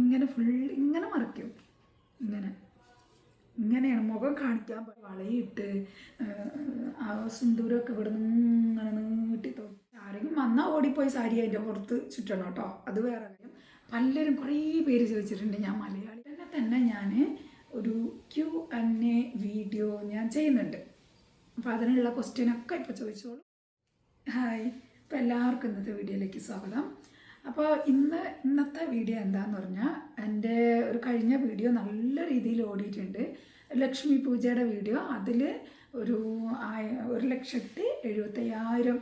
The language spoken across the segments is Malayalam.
ഇങ്ങനെ ഫുൾ ഇങ്ങനെ മറയ്ക്കും ഇങ്ങനെ. ഇങ്ങനെയാണ് മുഖം കാണിക്കാൻ വളയിട്ട് ആ സിന്ദൂരമൊക്കെ ഇവിടെ നിന്ന് ഇങ്ങനെ നീട്ടി ആരെങ്കിലും വന്നാൽ ഓടിപ്പോയി സാരി അതിന്റെ പുറത്ത് ചുറ്റണം കേട്ടോ. അത് വേറെ കാര്യം. പലരും കുറേ പേര് ചോദിച്ചിട്ടുണ്ട്. ഞാൻ മലയാളി തന്നെ തന്നെ ഞാൻ ഒരു ക്യു എൻ എ വീഡിയോ ഞാൻ ചെയ്യുന്നുണ്ട്. അപ്പോൾ അതിനുള്ള ക്വസ്റ്റ്യനൊക്കെ ഇപ്പോൾ ചോദിച്ചോളൂ. ഹായ് അപ്പോൾ എല്ലാവർക്കും ഇന്നത്തെ വീഡിയോയിലേക്ക് സ്വാഗതം. അപ്പോൾ ഇന്ന് ഇന്നത്തെ വീഡിയോ എന്താന്ന് പറഞ്ഞാൽ എന്റെ ഒരു കഴിഞ്ഞ വീഡിയോ നല്ല രീതിയിൽ ഓടിയിട്ടുണ്ട്. ലക്ഷ്മി പൂജയുടെ വീഡിയോ. അതിൽ ഒരു ഒരു ലക്ഷത്തി എഴുപത്തയ്യായിരം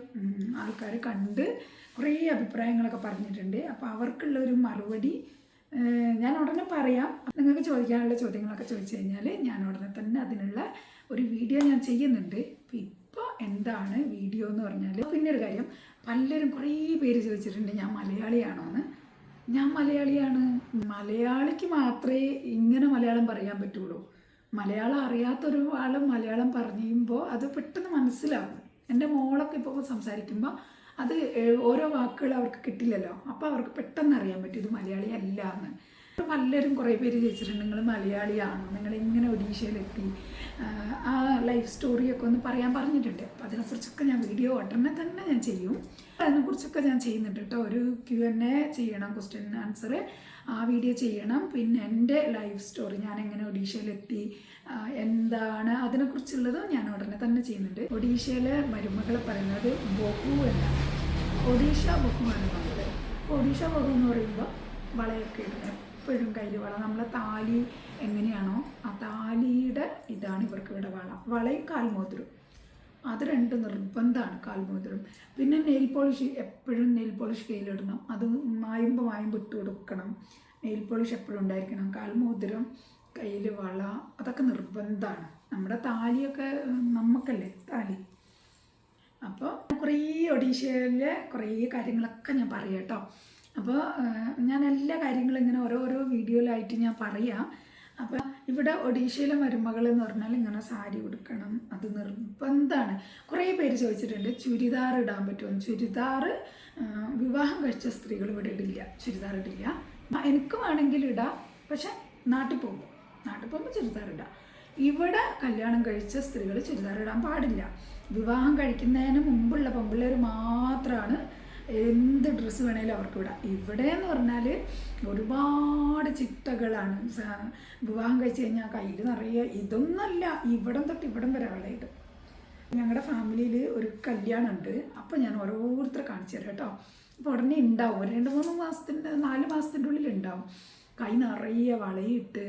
ആൾക്കാർ കണ്ട് കുറേ അഭിപ്രായങ്ങളൊക്കെ പറഞ്ഞിട്ടുണ്ട്. അപ്പോൾ അവർക്കുള്ള ഒരു മറുപടി ഞാൻ ഉടനെ പറയാം. നിങ്ങൾക്ക് ചോദിക്കാനുള്ള ചോദ്യങ്ങളൊക്കെ ചോദിച്ചു കഴിഞ്ഞാൽ ഞാൻ ഉടനെ തന്നെ അതിനുള്ള ഒരു വീഡിയോ ഞാൻ ചെയ്യുന്നുണ്ട്. എന്താണ് വീഡിയോ എന്ന് പറഞ്ഞാൽ പിന്നെ ഒരു കാര്യം പലരും കുറേ പേര് ചോദിച്ചിട്ടുണ്ട് ഞാൻ മലയാളിയാണോ എന്ന് ഞാൻ മലയാളിയാണ്. മലയാളിക്ക് മാത്രമേ ഇങ്ങനെ മലയാളം പറയാൻ പറ്റുള്ളൂ. മലയാളം അറിയാത്തൊരു ആൾ മലയാളം പറയുമ്പോൾ അത് പെട്ടെന്ന് മനസ്സിലാകും എന്റെ മോളൊക്കെ ഇപ്പോൾ സംസാരിക്കുമ്പോൾ അത് ഓരോ വാക്കുകൾ അവർക്ക് കിട്ടില്ലല്ലോ. അപ്പോൾ അവർക്ക് പെട്ടെന്ന് അറിയാൻ പറ്റും ഇത് മലയാളി അല്ല എന്ന് പലരും കുറേ പേര് ചോദിച്ചിട്ടുണ്ട് നിങ്ങൾ മലയാളിയാണോ? നിങ്ങൾ എങ്ങനെ ഒഡീഷയിലെത്തി? ആ ലൈഫ് സ്റ്റോറിയൊക്കെ ഒന്ന് പറയാൻ പറഞ്ഞിട്ടുണ്ട്. അപ്പോൾ അതിനെക്കുറിച്ചൊക്കെ ഞാൻ വീഡിയോ ഉടനെ തന്നെ ഞാൻ ചെയ്യും. അതിനെക്കുറിച്ചൊക്കെ ഞാൻ ചെയ്യുന്നുണ്ട് കേട്ടോ. ഒരു ക്യു എൻ എ ചെയ്യണം ക്വസ്റ്റ്യൻ ആൻസർ ആ വീഡിയോ ചെയ്യണം. പിന്നെ എന്റെ ലൈഫ് സ്റ്റോറി ഞാൻ എങ്ങനെ ഒഡീഷയിലെത്തി? എന്താണ്? അതിനെക്കുറിച്ചുള്ളത് ഞാൻ ഉടനെ തന്നെ ചെയ്യുന്നുണ്ട്. ഒഡീഷയിലെ മരുമകൾ പറയുന്നത് ബഹു എന്നാണ്. ഒഡീഷ ബഹുമാണ് പറഞ്ഞത് ഒഡീഷ ബഹു എന്ന് പറയുമ്പോൾ വളയൊക്കെ ഇടുന്നത്. എപ്പോഴും കയ്യിൽ വള. നമ്മളെ താലി എങ്ങനെയാണോ ആ താലിയുടെ ഇതാണ് ഇവർക്ക് ഇവിടെ വള. വളയും കാൽമോതിരും അത് രണ്ട് നിർബന്ധമാണ് കാൽമോതിരം. പിന്നെ നെയിൽ പോളിഷ് എപ്പോഴും നെയിൽ പോളിഷ് കയ്യിലിടണം. അത് മായുമ്പോൾ മായുമ്പോൾ ഇട്ട് കൊടുക്കണം. നെയിൽ പോളിഷ് എപ്പോഴും ഉണ്ടായിരിക്കണം. കാൽമോതിരം കയ്യിൽ വള അതൊക്കെ നിർബന്ധമാണ്. നമ്മുടെ താലിയൊക്കെ നമുക്കല്ലേ താലി. അപ്പോൾ കുറേ ഒഡീഷയിലെ കുറേ കാര്യങ്ങളൊക്കെ ഞാൻ പറയാം കേട്ടോ. അപ്പോൾ ഞാൻ എല്ലാ കാര്യങ്ങളും ഇങ്ങനെ ഓരോരോ വീഡിയോയിലായിട്ട് ഞാൻ പറയാം. അപ്പോൾ ഇവിടെ ഒഡീഷയിലെ മരുമകൾ എന്ന് പറഞ്ഞാൽ ഇങ്ങനെ സാരി ഉടുക്കണം അത് നിർബന്ധമാണ് കുറേ പേര് ചോദിച്ചിട്ടുണ്ട് ചുരിദാർ ഇടാൻ പറ്റുമോ? ചുരിദാർ വിവാഹം കഴിച്ച സ്ത്രീകൾ ഇവിടെ ഇടില്ല ചുരിദാർ ഇടില്ല. എനിക്ക് വേണമെങ്കിൽ ഇടാം പക്ഷെ നാട്ടിൽ പോകും. നാട്ടിൽ പോകുമ്പോൾ ചുരിദാർ ഇടാം. ഇവിടെ കല്യാണം കഴിച്ച സ്ത്രീകൾ ചുരിദാർ ഇടാൻ പാടില്ല. വിവാഹം കഴിക്കുന്നതിന് മുമ്പുള്ള പെമ്പിള്ളേർ മാത്രമാണ് എന്ത് ഡ്രസ്സ് വേണേലും അവർക്ക് വിടാം. ഇവിടെ എന്ന് പറഞ്ഞാൽ ഒരുപാട് ചിട്ടകളാണ്. വിവാഹം കഴിച്ച് കഴിഞ്ഞാൽ കയ്യിൽ നിറയെ ഇതൊന്നല്ല ഇവിടം തൊട്ട് ഇവിടം വരെ അവളായിടും ഞങ്ങളുടെ ഫാമിലിയിൽ ഒരു കല്യാണം ഉണ്ട് അപ്പോൾ ഞാൻ ഓരോരുത്തരെ കാണിച്ചു തരാം കേട്ടോ. അപ്പോൾ ഉടനെ ഉണ്ടാവും ഒരു രണ്ട് മൂന്ന് മാസത്തിന്റെ നാല് മാസത്തിന്റെ ഉള്ളിൽ ഉണ്ടാവും കൈ നിറയെ വളയിട്ട്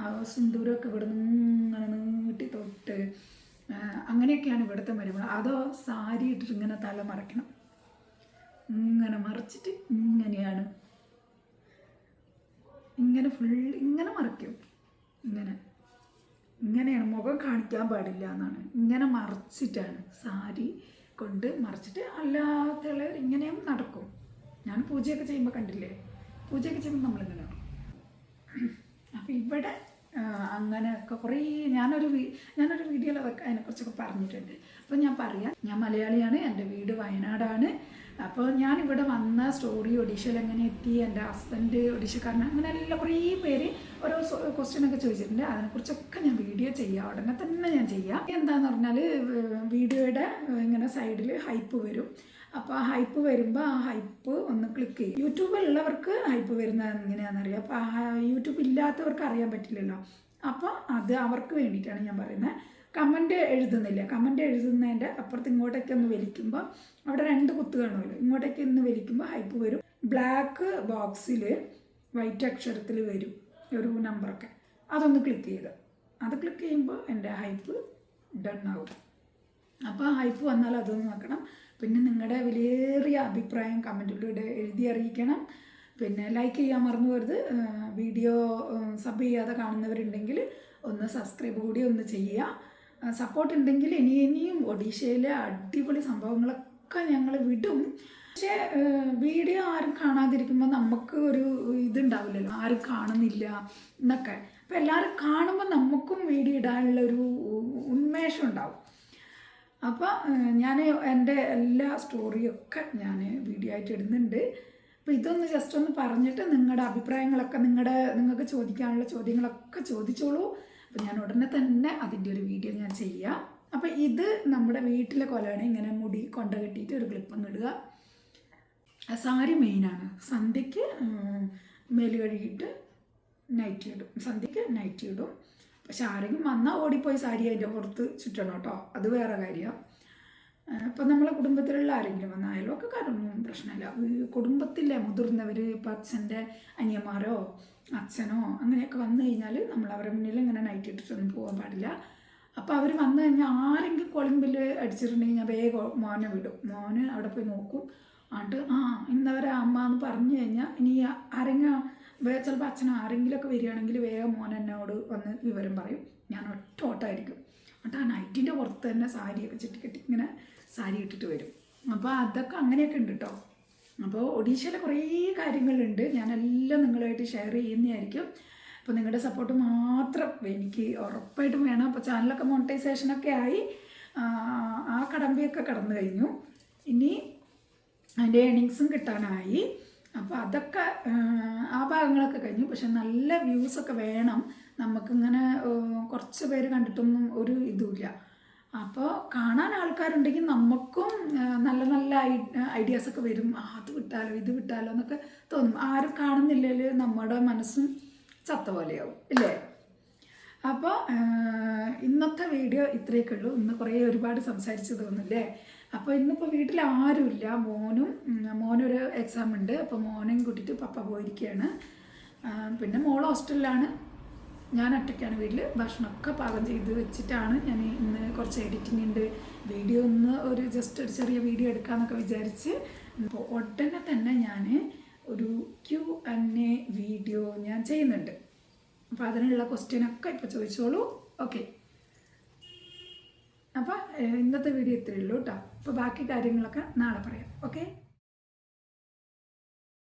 ആ സിന്ദൂരമൊക്കെ ഇവിടെ ഇങ്ങനെ നീട്ടി തൊട്ട് അങ്ങനെയൊക്കെയാണ് ഇവിടുത്തെ മരുമകൾ. അതോ സാരി ഇട്ടിട്ട് ഇങ്ങനെ തല മറയ്ക്കണം? ഇങ്ങനെ മറിച്ചിട്ട് ഇങ്ങനെയാണ്. ഇങ്ങനെ ഫുൾ ഇങ്ങനെ മറിക്കും. ഇങ്ങനെ. ഇങ്ങനെയാണ് മുഖം കാണിക്കാൻ പാടില്ല എന്നാണ്. ഇങ്ങനെ മറിച്ചിട്ടാണ്. സാരി കൊണ്ട് മറിച്ചിട്ട് അല്ലാത്തുള്ള ഇങ്ങനെയും നടക്കും. ഞാൻ പൂജയൊക്കെ ചെയ്യുമ്പോൾ കണ്ടില്ലേ? പൂജയൊക്കെ ചെയ്യുമ്പോൾ നമ്മളിങ്ങനെ അപ്പോൾ ഇവിടെ അങ്ങനെ അങ്ങനെയൊക്കെ കുറേ ഞാനൊരു ഞാനൊരു വീഡിയോയിൽ അതൊക്കെ അതിനെക്കുറിച്ചൊക്കെ പറഞ്ഞിട്ടുണ്ട്. അപ്പോൾ ഞാൻ പറയാം. ഞാൻ മലയാളിയാണ് എന്റെ വീട് വയനാടാണ്. അപ്പോൾ ഞാൻ ഇവിടെ വന്ന സ്റ്റോറി ഒഡീഷയിൽ എങ്ങനെ എത്തി എന്റെ ഹസ്ബൻഡ് ഒഡീഷക്കാരൻ അങ്ങനെ എല്ലാം കുറേ പേര് ഓരോ ക്വസ്റ്റ്യൻ ഒക്കെ ചോദിച്ചിട്ടുണ്ട്. അതിനെക്കുറിച്ചൊക്കെ ഞാൻ വീഡിയോ ചെയ്യാം. ഉടനെ തന്നെ ഞാൻ ചെയ്യാം. എന്താന്ന് പറഞ്ഞാൽ വീഡിയോയുടെ ഇങ്ങനെ സൈഡിൽ ഹൈപ്പ് വരും. അപ്പോൾ ആ ഹൈപ്പ് വരുമ്പോൾ ആ ഹൈപ്പ് ഒന്ന് ക്ലിക്ക് ചെയ്യും. യൂട്യൂബിലുള്ളവർക്ക് ഹൈപ്പ് വരുന്നത് എങ്ങനെയാണെന്നറിയാം. അപ്പോൾ യൂട്യൂബ് ഇല്ലാത്തവർക്ക് അറിയാൻ പറ്റില്ലല്ലോ. അപ്പോൾ അത് അവർക്ക് വേണ്ടിയിട്ടാണ് ഞാൻ പറയുന്നത്. കമന്റ് എഴുതുന്നില്ല. കമന്റ് എഴുതുന്നതിന്റെ അപ്പുറത്ത് ഇങ്ങോട്ടേക്ക് ഒന്ന് വലിക്കുമ്പോൾ അവിടെ രണ്ട് കുത്ത് കാണുമല്ലോ. ഇങ്ങോട്ടേക്ക് ഒന്ന് വലിക്കുമ്പോൾ ഹൈപ്പ് വരും. ബ്ലാക്ക് ബോക്സിൽ വൈറ്റ് അക്ഷരത്തിൽ വരും ഒരു നമ്പറൊക്കെ അതൊന്ന് ക്ലിക്ക് ചെയ്ത്. അത് ക്ലിക്ക് ചെയ്യുമ്പോൾ എന്റെ ഹൈപ്പ് ഡൺ ആവും. അപ്പോൾ ഹൈപ്പ് വന്നാൽ അതൊന്ന് നോക്കണം. പിന്നെ നിങ്ങളുടെ വിലയേറിയ അഭിപ്രായം കമന്റിലൂടെ എഴുതി അറിയിക്കണം. പിന്നെ ലൈക്ക് ചെയ്യാൻ മറന്നു പോരുത് വീഡിയോ സബ് ചെയ്യാതെ കാണുന്നവരുണ്ടെങ്കിൽ ഒന്ന് സബ്സ്ക്രൈബ് കൂടി ഒന്ന് ചെയ്യുക. സപ്പോർട്ട് ഉണ്ടെങ്കിൽ ഇനി ഇനിയും ഒഡീഷയിലെ അടിപൊളി സംഭവങ്ങളൊക്കെ ഞങ്ങൾ വിടും. പക്ഷേ വീഡിയോ ആരും കാണാതിരിക്കുമ്പോൾ നമുക്ക് ഒരു ഇതുണ്ടാവില്ലല്ലോ. ആരും കാണുന്നില്ല എന്നൊക്കെ. അപ്പം എല്ലാവരും കാണുമ്പോൾ നമുക്കും വീഡിയോ ഇടാനുള്ള ഒരു ഉന്മേഷം ഉണ്ടാവും. അപ്പോൾ ഞാൻ എന്റെ എല്ലാ സ്റ്റോറിയൊക്കെ ഞാൻ വീഡിയോ ആയിട്ട് ഇടുന്നുണ്ട്. അപ്പോൾ ഇതൊന്ന് ജസ്റ്റ് ഒന്ന് പറഞ്ഞിട്ട് നിങ്ങളുടെ അഭിപ്രായങ്ങളൊക്കെ നിങ്ങളുടെ നിങ്ങൾക്ക് ചോദിക്കാനുള്ള ചോദ്യങ്ങളൊക്കെ ചോദിച്ചോളൂ. അപ്പോൾ ഞാൻ ഉടനെ തന്നെ അതിന്റെ ഒരു വീഡിയോ ഞാൻ ചെയ്യാം. അപ്പോൾ ഇത് നമ്മുടെ വീട്ടിലെ കൊലയാണ്. ഇങ്ങനെ മുടി കൊണ്ട കെട്ടിയിട്ട് ഒരു ക്ലിപ്പ് ഇടുക. സാരി മെയിനാണ് സന്ധ്യയ്ക്ക് മേൽ കഴുകിയിട്ട് നൈറ്റി ഇടും. സന്ധ്യയ്ക്ക് നൈറ്റി ഇടും. പക്ഷെ ആരെങ്കിലും വന്നാൽ ഓടിപ്പോയി സാരി അതിന്റെ പുറത്ത് ചുറ്റണം കേട്ടോ. അത് വേറെ കാര്യം. ഇപ്പം നമ്മളെ കുടുംബത്തിലുള്ള ആരെങ്കിലും വന്ന അയൽവക്കക്കാരൊന്നും പ്രശ്നമില്ല. കുടുംബത്തിലെ മുതിർന്നവർ ഇപ്പം അച്ഛന്റെ അനിയന്മാരോ അച്ഛനോ അങ്ങനെയൊക്കെ വന്നു കഴിഞ്ഞാൽ നമ്മൾ അവരുടെ മുന്നിൽ ഇങ്ങനെ നൈറ്റ് ഇട്ടിട്ടൊന്നും പോകാൻ പാടില്ല. അപ്പോൾ അവർ വന്നു കഴിഞ്ഞാൽ ആരെങ്കിലും കുളിമ്പിൽ അടിച്ചിട്ടുണ്ടെങ്കിൽ ഞാൻ വേഗം മോനെ വിടും. മോന് അവിടെ പോയി നോക്കും. ആണ്ട് ആ ഇന്നവരെ അമ്മ എന്ന് പറഞ്ഞു കഴിഞ്ഞാൽ ഇനി ആരെങ്കിലും ചിലപ്പോൾ അച്ഛനോ ആരെങ്കിലുമൊക്കെ വരികയാണെങ്കിൽ വേഗം മോൻ എന്നോട് വന്ന് വിവരം പറയും. ഞാൻ ഒറ്റ ഓട്ടമായിരിക്കും. എന്നിട്ട് ആ നൈറ്റിന്റെ പുറത്ത് തന്നെ സാരിയൊക്കെ ചുറ്റിക്കെട്ടി ഇങ്ങനെ സാരി ഇട്ടിട്ട് വരും. അപ്പോൾ അതൊക്കെ അങ്ങനെയൊക്കെ ഉണ്ട് കേട്ടോ അപ്പോൾ ഒഡീഷയിലെ കുറേ കാര്യങ്ങളുണ്ട്. ഞാനെല്ലാം നിങ്ങളുമായിട്ട് ഷെയർ ചെയ്യുന്നതായിരിക്കും. അപ്പോൾ നിങ്ങളുടെ സപ്പോർട്ട് മാത്രം എനിക്ക് ഉറപ്പായിട്ടും വേണം. അപ്പോൾ ചാനലൊക്കെ മോണിറ്റൈസേഷനൊക്കെ ആയി ആ, കടമ്പയൊക്കെ കടന്നു കഴിഞ്ഞു. ഇനി അതിന്റെ ഏണിങ്സും കിട്ടാനായി. അപ്പോൾ അതൊക്കെ ആ, ഭാഗങ്ങളൊക്കെ കഴിഞ്ഞു. പക്ഷെ നല്ല വ്യൂസൊക്കെ വേണം. നമുക്കിങ്ങനെ കുറച്ച് പേര് കണ്ടിട്ടൊന്നും ഒരു ഇതുമില്ല. അപ്പോൾ കാണാൻ ആൾക്കാരുണ്ടെങ്കിൽ നമുക്കും നല്ല നല്ല ഐഡിയാസൊക്കെ വരും. അത് വിട്ടാലോ ഇത് വിട്ടാലോ എന്നൊക്കെ തോന്നും. ആരും കാണുന്നില്ലെങ്കിൽ നമ്മുടെ മനസ്സും ചത്ത പോലെയാവും ഇല്ലേ? അപ്പോൾ ഇന്നത്തെ വീഡിയോ ഇത്രയൊക്കെ ഉള്ളൂ. ഇന്ന് കുറേ ഒരുപാട് സംസാരിച്ചു തോന്നില്ലേ അപ്പോൾ ഇന്നിപ്പോൾ വീട്ടിൽ ആരുമില്ല. മോനും മോനൊരു എക്സാം ഉണ്ട്. അപ്പോൾ മോനെയും കൂട്ടിയിട്ട് പപ്പ പോയിരിക്കുകയാണ്. പിന്നെ മോൾ ഹോസ്റ്റലിലാണ് ഞാൻ ഒറ്റയ്ക്കാണ് വീട്ടിൽ ഭക്ഷണമൊക്കെ പാകം ചെയ്ത് വെച്ചിട്ടാണ് ഞാൻ ഇന്ന് കുറച്ച് എഡിറ്റിംഗ് ഉണ്ട്. വീഡിയോ ഒന്ന് ഒരു ജസ്റ്റ് ഒരു ചെറിയ വീഡിയോ എടുക്കാമെന്നൊക്കെ വിചാരിച്ച്. അപ്പോൾ ഉടനെ തന്നെ ഞാൻ ഒരു ക്യു എൻ എ വീഡിയോ ഞാൻ ചെയ്യുന്നുണ്ട്. അപ്പോൾ അതിനുള്ള ക്വസ്റ്റ്യനൊക്കെ ഇപ്പോൾ ചോദിച്ചോളൂ. ഓക്കെ അപ്പോൾ ഇന്നത്തെ വീഡിയോ ഇത്രയേ ഉള്ളൂ കേട്ടോ അപ്പോൾ ബാക്കി കാര്യങ്ങളൊക്കെ നാളെ പറയാം. ഓക്കെ